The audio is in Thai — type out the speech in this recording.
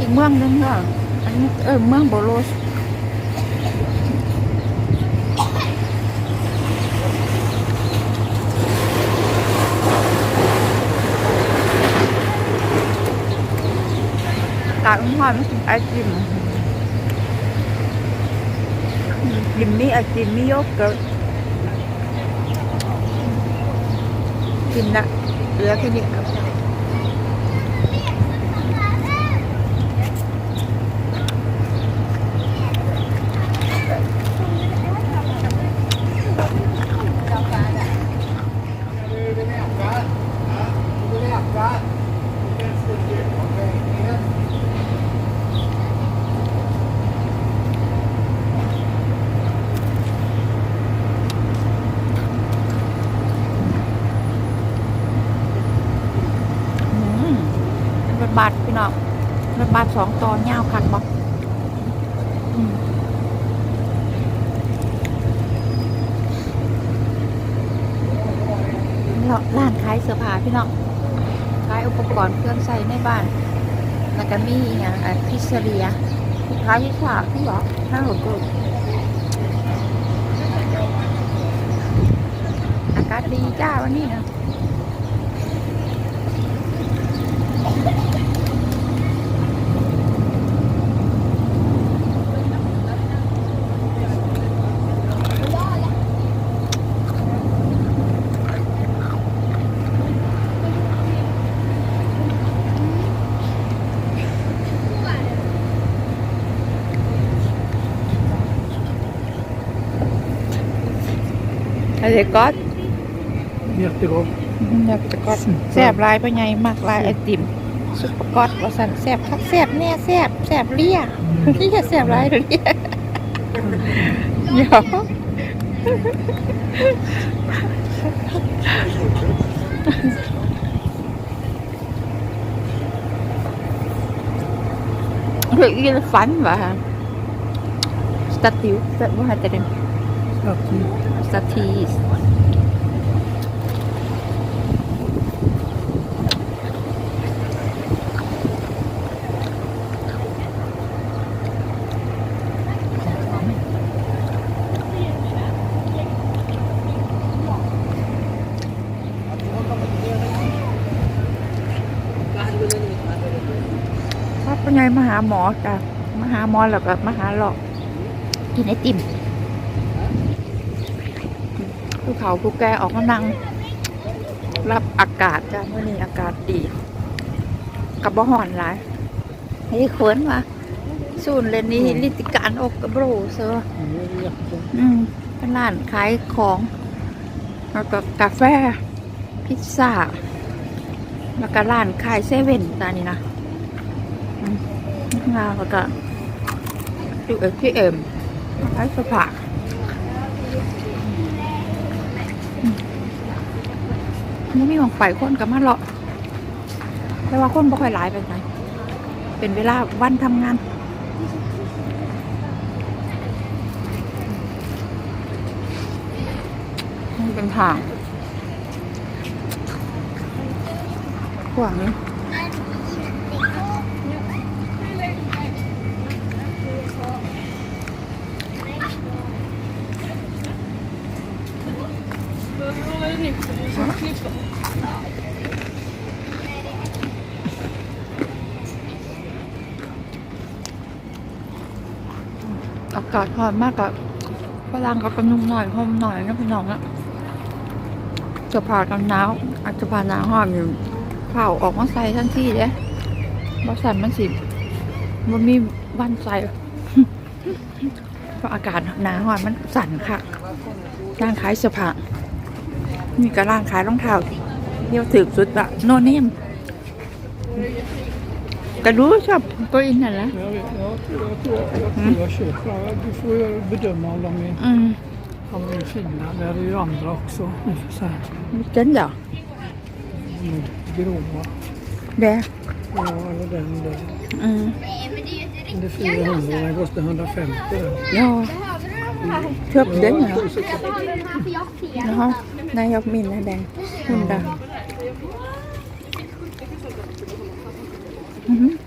อีกเมืองหนึงค่ะอันนี้เออเมืองโบโลสกากหอยมันกินไอติมกินมีไอติมมีโยเกิร์ตกินละเหลือแค่นี้ครับ น้องเป็นบาทสองตอนยาวคักบอกร้านขายเสื้อผ้าพี่น้องขายอุปกรณ์เครื่องใช้ในบ้านแล้วก็มีอย่างอะพิซซเรียขายพิซซ่าพี่บอกห้าหกกอากาศดีจ้าวันนี้นะ อะไรก็ Jättegott. อยากจะก็แซบลายไปไงมากลายไอติมซุปเปอร์กอดว่าสันแซบคักแซบแน่แซบแซบเลี่ยเลี่ยแซบลายเลี่ยเดี๋ยวเฮ้ยอีนฟันว่ะสตาติวสตาว่าจะเป็น Staty. สตาทีสพ่อเป็นไงมาหาหมอจ้ะมาหาหมอแล้วก็มาหาหลอกกินไอติม ผู้เขาผู้แกออกมานั่งรับอากาศจ้ะเมื่อนี้อากาศดี กับบ่ห่อนหลายให้ขวนมาสูนเลยนี้ลิติการอกกระโบรเซอ Det är jättegott. อืมเป็นร้านขายของ แล้วก็กาแฟ พิซซ่า แล้วก็ร้านขายเซเว่นตานี่นะอืมข้างล่างแล้วก็ดูเอทีเอ็มขายเสื้อผ้าอืม ไม่มีของไฟคนกับมาเลาะแต่ว่าคนบ่ค่อยหลายไปไหนเป็นเวลาวันทำงานนี่เป็นทางขวางนี้ อากาศร้อนมากอะฝรั่งก็กระนุ่มหน่อยห่มหน่อยนะพี่น้องอะจะผ่ากันหนาวอาจจะผ่าหนาวหอมอยู่เผาออกมาใส่ทันทีเด้บอสันมันสิมันมีวันใส่เพราะอากาศหนาวหอมมันสั่นค่ะร้านขายเสื้อผ้า มีกระร้านขายรองเท้าเที่ยวถึกสุดอะโนเนมก็รู้ชอบตัวเองนั่นแหละ Jag, vet, jag, tror- jag, tror, jag, tror jag köper alla. Du får ju bedöma om de är, อืม om de är fina. Det är ju andra också. Så här, เจ๋งเหรอ mm, gråa. แดง Ja, eller den där. อืม Den är 400. Den kostar 150 den. ยอชอบเด้งเหรอ Ja. Jaha, nej jag menar den. Hundra. Mhm.